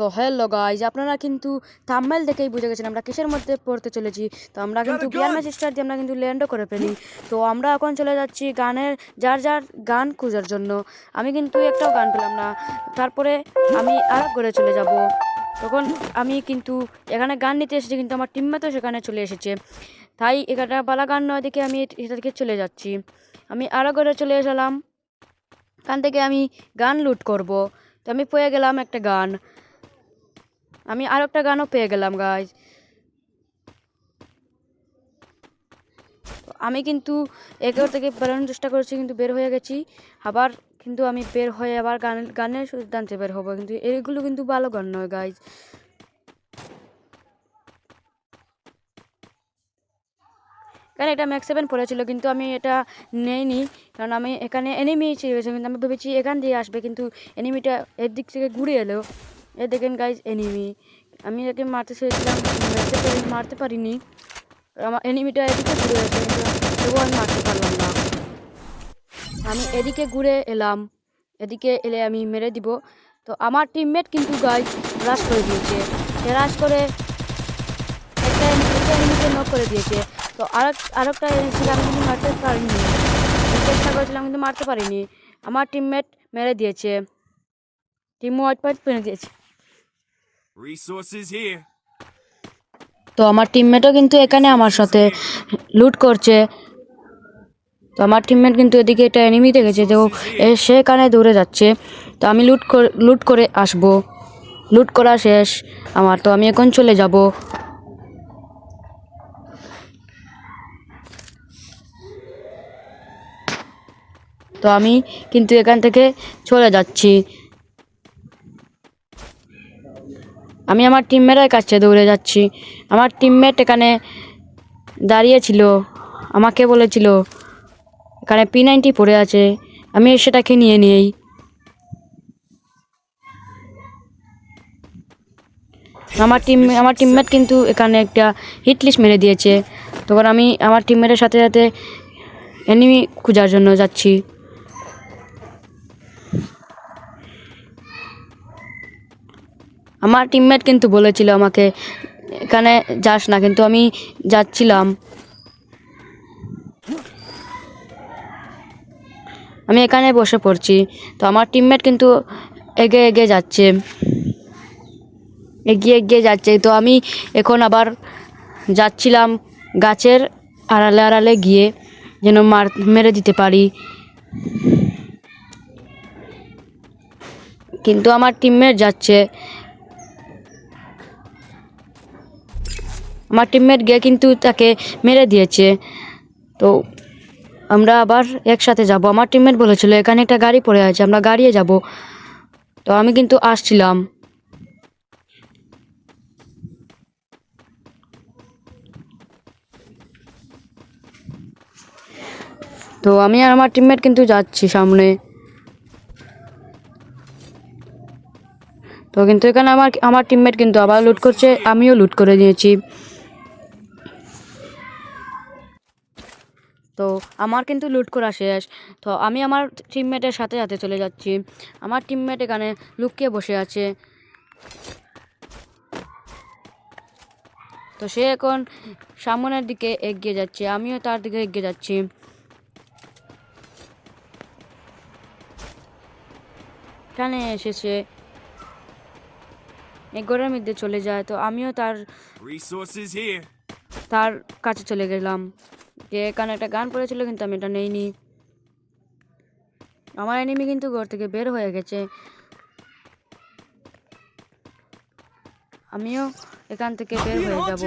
তো hello guys আপনারা কিন্তু থাম্বনেল দেখেই বুঝে গেছেন আমরা কিসের মধ্যে পড়তে চলেছি। তো আমরা কিন্তু বিয়ার ম্যাচ স্টার দিয়ে আমরা কিন্তু ল্যান্ডও করে ফেলি। তো আমরা এখন চলে যাচ্ছি গানের যার যার গান খোঁজার জন্য। আমি কিন্তু একটাও গান পেলাম না। তারপরে আমি আর করে চলে যাব। তখন আমি কিন্তু এখানে গান নিতে এসেছি কিন্তু আমার টিমমেটও সেখানে চলে এসেছে। তাই এখানটা বালা গান নয় দেখে আমি এটা থেকে চলে যাচ্ছি। আমি আরও করে চলে এসেলাম। এখান থেকে আমি গান লুট করব। তো আমি পেয়ে গেলাম একটা গান। আমি আর একটা গানও পেয়ে গেলাম গাইজ আমি কিন্তু একের থেকে বেরোনোর চেষ্টা করেছি, কিন্তু বের হয়ে গেছি। আবার কিন্তু আমি বের হয়ে আবার গান, গানের সিদ্ধান্তে বের হব, কিন্তু এইগুলো কিন্তু ভালো গান নয় গাইজ কারণ এটা ম্যাক্স সেভেন পড়েছিল, কিন্তু আমি এটা নেইনি, কারণ আমি এখানে এনিমি ছিল, কিন্তু আমি ভেবেছি এখান দিয়ে আসবে, কিন্তু এনিমিটা এর দিক থেকে ঘুরে এলো। এ দেখেন গাইজ এনিমি আমি একে মারতে চেয়েছিলাম মারতে পারি মারতে পারিনি। আমার এনিমিটা এদিকে ঘুরে কিন্তু তবুও আমি মারতে পারলাম না। আমি এদিকে ঘুরে এলাম, এদিকে এলে আমি মেরে দিব। তো আমার টিমমেট কিন্তু গাইজ রাশ করে দিয়েছে। রাশ করে একটা একটা এনিমিকে নক করে দিয়েছে। তো আরেক, আরেকটা ছিল আমি কিন্তু মারতে পারিনি। চেষ্টা করেছিলাম, কিন্তু মারতে পারিনি। আমার টিমমেট মেরে দিয়েছে। টিম হোয়াইট পয়েন্ট মেরে দিয়েছে তো আমার টিমমেটও কিন্তু এখানে আমার সাথে লুট করছে। তো আমার টিমমেট কিন্তু এদিকে এটা এনিমি দেখেছে, তো সে এখানে দৌড়ে যাচ্ছে। তো আমি লুট লুট করে আসব। লুট করা শেষ। আমার তো আমি এখন চলে যাব। তো আমি কিন্তু এখান থেকে চলে যাচ্ছি। আমি আমার টিমমেটের কাছে দৌড়ে যাচ্ছি। আমার টিমমেট এখানে দাঁড়িয়েছিল আমাকে বলেছিল, এখানে পি নাইনটি পড়ে আছে। আমি সেটাকে নিয়ে নিই। আমার টিম আমার টিমমেট কিন্তু এখানে একটা হিট লিস্ট মেরে দিয়েছে। তখন আমি আমার টিমমেটের সাথে সাথে এনিমি খোঁজার জন্য যাচ্ছি। আমার টিমমেট কিন্তু বলেছিল আমাকে, এখানে যাস না, কিন্তু আমি যাচ্ছিলাম। আমি এখানে বসে পড়ছি। তো আমার টিমমেট কিন্তু এগে এগে যাচ্ছে। এগিয়ে এগিয়ে যাচ্ছে। তো আমি এখন আবার যাচ্ছিলাম গাছের আড়ালে আড়ালে গিয়ে, যেন মার, মেরে দিতে পারি। কিন্তু আমার টিমমেট যাচ্ছে। আমার টিমমেট গিয়ে কিন্তু তাকে মেরে দিয়েছে। তো আমরা আবার একসাথে যাব। আমার টিমমেট বলেছিল, এখানে একটা গাড়ি পড়ে আছে, আমরা গাড়িয়ে যাব। তো আমি কিন্তু আসছিলাম। তো আমি আর আমার টিমমেট কিন্তু যাচ্ছি সামনে। তো কিন্তু এখানে আমার আমার টিমমেট কিন্তু আবার লুট করছে, আমিও লুট করে নিয়েছি তো আমার কিন্তু লুট করা শেষ। তো আমি আমার টিমমেটের সাথে সাথে চলে যাচ্ছি। আমার টিমমেট এখানে লুকিয়ে বসে আছে। তো সে এখন সামনের দিকে এগিয়ে যাচ্ছে। আমিও তার দিকে এগিয়ে যাচ্ছি। এখানে এসেছে। এই ঘরের মধ্যে চলে যায়। তো আমিও তার তার কাছে চলে গেলাম। যে এখানে একটা গান পড়েছিল কিন্তু আমি এটা নেইনি। আমার এনিমি কিন্তু ঘর থেকে বের হয়ে গেছে। আমিও এখান থেকে বের হয়ে যাব।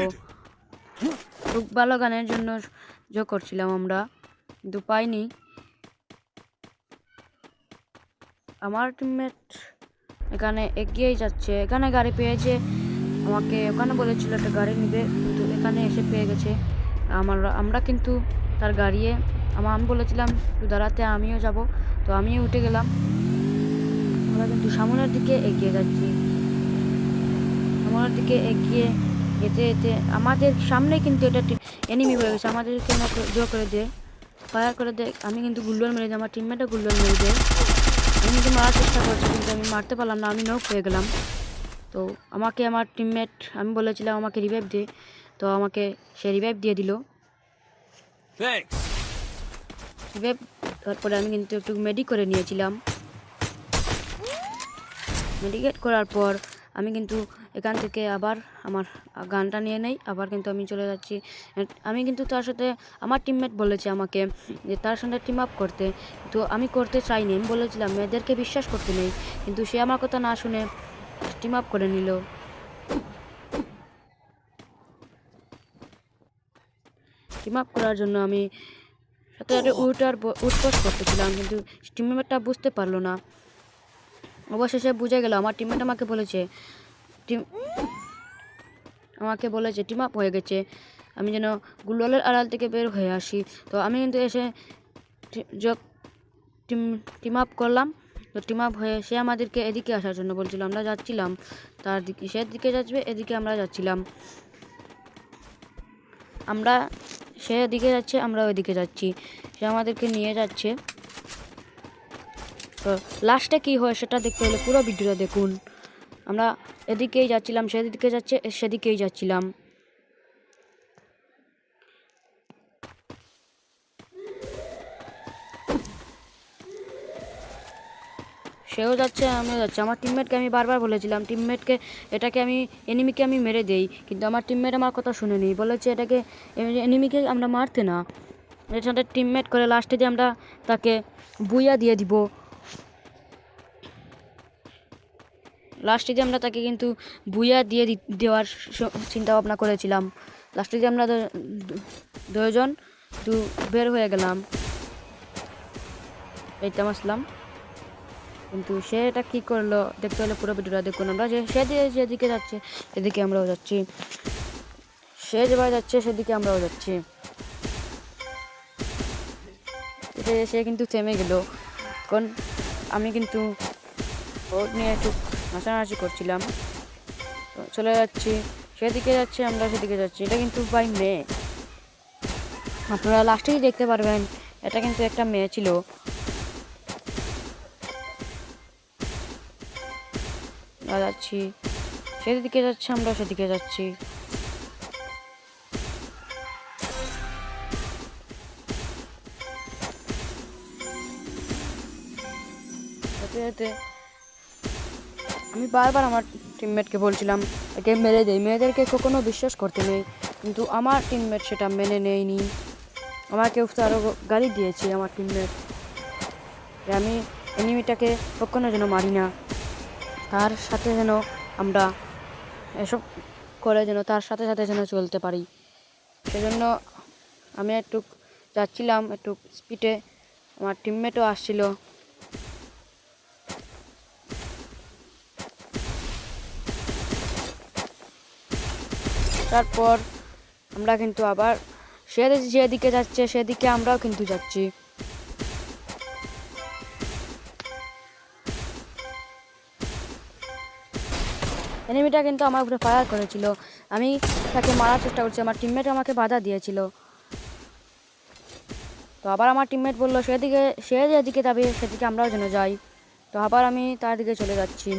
খুব ভালো গানের জন্য যোগ করছিলাম আমরা কিন্তু পাইনি। আমার টিমমেট এখানে এগিয়েই যাচ্ছে। এখানে গাড়ি পেয়েছে। আমাকে ওখানে বলেছিল একটা গাড়ি নিবে কিন্তু এখানে এসে পেয়ে গেছে। আমার, আমরা কিন্তু তার গাড়িয়ে আমার আমি বলেছিলাম, একটু দাঁড়াতে আমিও যাব। তো আমিও উঠে গেলাম। আমরা কিন্তু সামনের দিকে এগিয়ে যাচ্ছি। সামনের দিকে এগিয়ে যেতে যেতে আমাদের সামনে কিন্তু এটা এনিমি হয়ে গেছে। আমাদেরকে জো করে দে ফায়ার করে দে। আমি কিন্তু গুল্লোল মেরে দিই, আমার টিমমেটও গুল্লোল মেরে দেয়। আমি কিন্তু মারার চেষ্টা করছি, কিন্তু আমি মারতে পারলাম না, আমি নক হয়ে গেলাম। তো আমাকে আমার টিমমেট আমি বলেছিলাম, আমাকে রিভাইভ দে। তো আমাকে সে রিভাইভ দিয়ে দিল. রিভাইভ তারপরে আমি কিন্তু একটু মেডি করে নিয়েছিলাম। মেডিকেট করার পর আমি কিন্তু এখান থেকে আবার আমার গানটা নিয়ে নেই আবার কিন্তু আমি চলে যাচ্ছি। আমি কিন্তু তার সাথে আমার টিমমেট বলেছে আমাকে যে তার সঙ্গে টিম আপ করতে। তো আমি করতে চাইনি আমি বলেছিলাম মেয়েদেরকে বিশ্বাস করতে নেই। কিন্তু সে আমার কথা না শুনে টিম আপ করে নিল। টিম আপ করার জন্য আমি সাথে সাথে উঠ আর ব- উঠবস করতেছিলাম, কিন্তু টিমমেটটা বুঝতে পারল না। অবশেষে বুঝে গেল, আমার টিমমেট আমাকে বলেছে, টিম আমাকে বলেছে, টিম আপ হয়ে গেছে। আমি যেন গুলওয়ালের আড়াল থেকে বের হয়ে আসি। তো আমি কিন্তু এসে টি- য- টিম টিম আপ করলাম। তো টিম আপ হয়ে সে আমাদেরকে এদিকে আসার জন্য বলছিল, আমরা যাচ্ছিলাম। তার দিকে সে দিকে যাচ্ছে, এদিকে আমরা যাচ্ছিলাম। আমরা সে এদিকে যাচ্ছে আমরা ওইদিকে যাচ্ছি। সে আমাদেরকে নিয়ে যাচ্ছে। তো লাস্টে কী হয় সেটা দেখতে হলে পুরো ভিডিওটা দেখুন। আমরা এদিকেই যাচ্ছিলাম, সেদিকে যাচ্ছে, সেদিকেই যাচ্ছিলাম। সেও যাচ্ছে, আমিও যাচ্ছি। আমার টিমমেটকে আমি বারবার বলেছিলাম টিমমেটকে এটাকে আমি এনিমিকে আমি মেরে দেই। কিন্তু আমার টিমমেট আমার কথা শুনেনি। বলেছে, এটাকে এনিমিকে আমরা মারতে না। সাথে টিমমেট করে লাস্টে যে আমরা তাকে বুইয়া দিয়ে দিব। লাস্টে যে আমরা তাকে কিন্তু বুইয়া দিয়ে দেওয়ার চিন্তা ভাবনা করেছিলাম। লাস্টে যে আমরা দুজন দু, বের হয়ে গেলাম। এইতাম আসলাম। কিন্তু সে এটা কী করল? দেখতে হলে পুরো ভিডিওটা দেখুন আমরা যে সে যে যেদিকে যাচ্ছে সেদিকে আমরাও যাচ্ছি। সে যেভাবে যাচ্ছে, সেদিকে আমরাও যাচ্ছি। সে কিন্তু থেমে গেল। কারণ আমি কিন্তু ওর নিয়ে একটু নাচানাচি করছিলাম। চলে যাচ্ছি। সেদিকে যাচ্ছে, আমরা সেদিকে যাচ্ছি। এটা কিন্তু বাই মেয়ে। আপনারা লাস্টেই দেখতে পারবেন, এটা কিন্তু একটা মেয়ে ছিল। আমরা যাচ্ছি। সেদিকে যাচ্ছে আমরা সেদিকে যাচ্ছি। আমি বারবার আমার টিমমেটকে বলছিলাম, একে মেরে দেই মেয়েদেরকে কখনো বিশ্বাস করতে নেই, কিন্তু আমার টিমমেট সেটা মেনে নেয়নি। আমাকে আরও গালি দিয়েছে আমার টিমমেট আমি এনিমিটাকে কখনো যেন মারি না। তার সাথে যেন আমরা এসব করে যেন তার সাথে সাথে যেন চলতে পারি। সেজন্য আমি একটু যাচ্ছিলাম, একটু স্পিডে আমার টিমমেটও আসছিল। তারপর আমরা কিন্তু আবার সে যেদিকে যাচ্ছে সেদিকে আমরাও কিন্তু যাচ্ছি। এনিমিটা কিন্তু আমার উপরে ফায়ার করেছিল। আমি তাকে মারার চেষ্টা করছি, আমার টিমমেট আমাকে বাধা দিয়েছিল। তো আবার আমার টিমমেট বলল, সেদিকে, সে যেদিকে যাবে, সেদিকে আমরাও যেন যাই। তো আবার আমি তার দিকে চলে যাচ্ছি।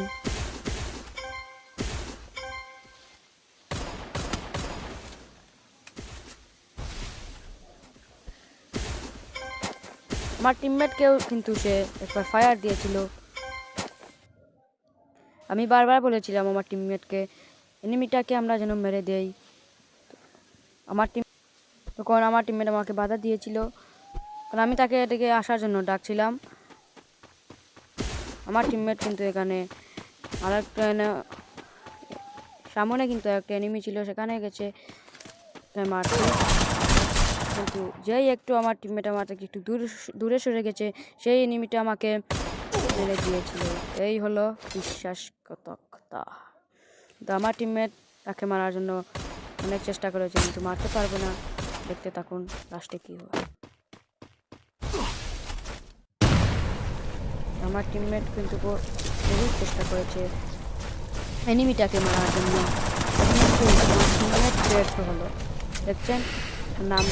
আমার টিমমেটকেও কিন্তু সে একবার ফায়ার দিয়েছিল। আমি বারবার বলেছিলাম আমার টিমমেটকে এনিমিটাকে আমরা যেন মেরে দেই। আমার টিম তখন আমার টিমমেট আমাকে বাধা দিয়েছিল। কারণ আমি তাকে এটাকে আসার জন্য ডাকছিলাম। আমার টিমমেট কিন্তু এখানে আর একটা সামনে কিন্তু একটা এনিমি ছিল, সেখানে গেছে। মারতে কিন্তু যেই একটু আমার টিমমেট আমার একটু দূরে দূরে সরে গেছে, সেই এনিমিটা আমাকে মেরে দিয়েছিল। এই হলো বিশ্বাসকতা আমার টিমমেট তাকে মারার জন্য অনেক চেষ্টা করেছে, কিন্তু মারতে পারবে না। দেখতে থাকুন লাস্টে কী হয়। আমার টিমমেট কিন্তু ব- বহুত চেষ্টা করেছে এনিমিটাকে মারার জন্য। হলো। দেখছেন? নাম